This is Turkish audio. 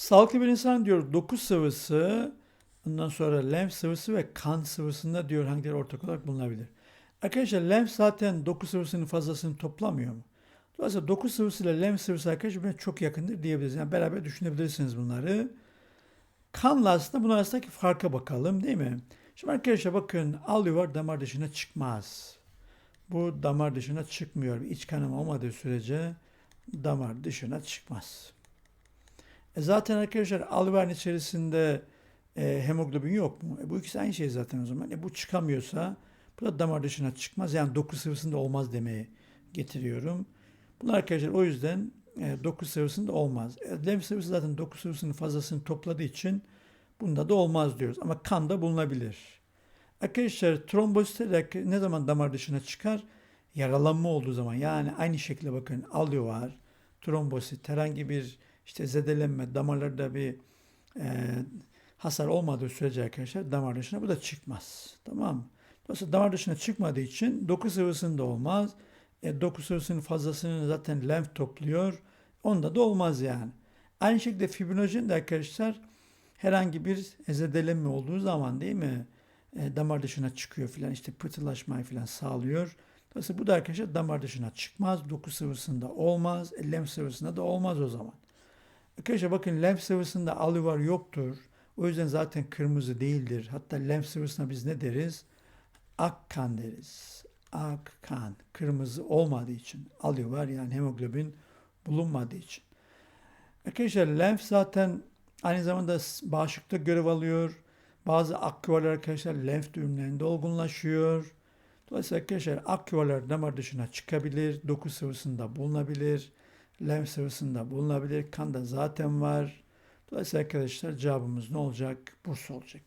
Sağlıklı bir insan diyor doku sıvısı, ondan sonra lenf sıvısı ve kan sıvısında diyor hangileri ortak olarak bulunabilir. Arkadaşlar lenf zaten doku sıvısının fazlasını toplamıyor mu? Dolayısıyla doku sıvısı ile lenf sıvısı arkadaşlar çok yakındır diyebiliriz. Yani beraber düşünebilirsiniz bunları. Kanla aslında bunun arasındaki farka bakalım değil mi? Şimdi arkadaşlar bakın alüvar damar dışına çıkmaz. Bu damar dışına çıkmıyor. İç kanama olmadığı sürece damar dışına çıkmaz. E zaten arkadaşlar alüvarın içerisinde e, hemoglobin yok mu? E bu ikisi aynı şey zaten o zaman. E bu çıkamıyorsa bu da damar dışına çıkmaz. Yani doku sıvısında olmaz demeye getiriyorum. Bunlar arkadaşlar o yüzden e, doku sıvısında olmaz. E, lenf sıvısı zaten doku sıvısının fazlasını topladığı için bunda da olmaz diyoruz. Ama kanda bulunabilir. Arkadaşlar trombositler ne zaman damar dışına çıkar? Yaralanma olduğu zaman. Yani aynı şekilde bakın alıyor var. Trombosit herhangi bir işte zedelenme damarlarda bir e, hasar olmadığı sürece arkadaşlar damar dışına bu da çıkmaz. Tamam mı? Dolayısıyla damar dışına çıkmadığı için doku sıvısında olmaz. E, doku sıvısının fazlasını zaten lenf topluyor. Onda da olmaz yani. Aynı şekilde fibrinojen de arkadaşlar herhangi bir zedelenme olduğu zaman değil mi? E, damar dışına çıkıyor filan işte pıhtılaşmayı filan sağlıyor. Dolayısıyla bu da arkadaşlar damar dışına çıkmaz. Doku sıvısında olmaz. E, lenf sıvısında da olmaz o zaman. Arkadaşlar bakın lenf sıvısında alüvar yoktur. O yüzden zaten kırmızı değildir. Hatta lenf sıvısına biz ne deriz? Ak kan deriz. Ak. Kırmızı olmadığı için. Alüvar yani hemoglobin bulunmadığı için. Arkadaşlar lenf zaten aynı zamanda bağışıklıkta görev alıyor. Bazı aküvarlar arkadaşlar lenf düğümlerinde olgunlaşıyor. Dolayısıyla arkadaşlar aküvarlar damar dışına çıkabilir. Doku sıvısında bulunabilir. Lenf sıvısında bulunabilir. Kanda zaten var. Dolayısıyla arkadaşlar cevabımız ne olacak? Bursa olacak.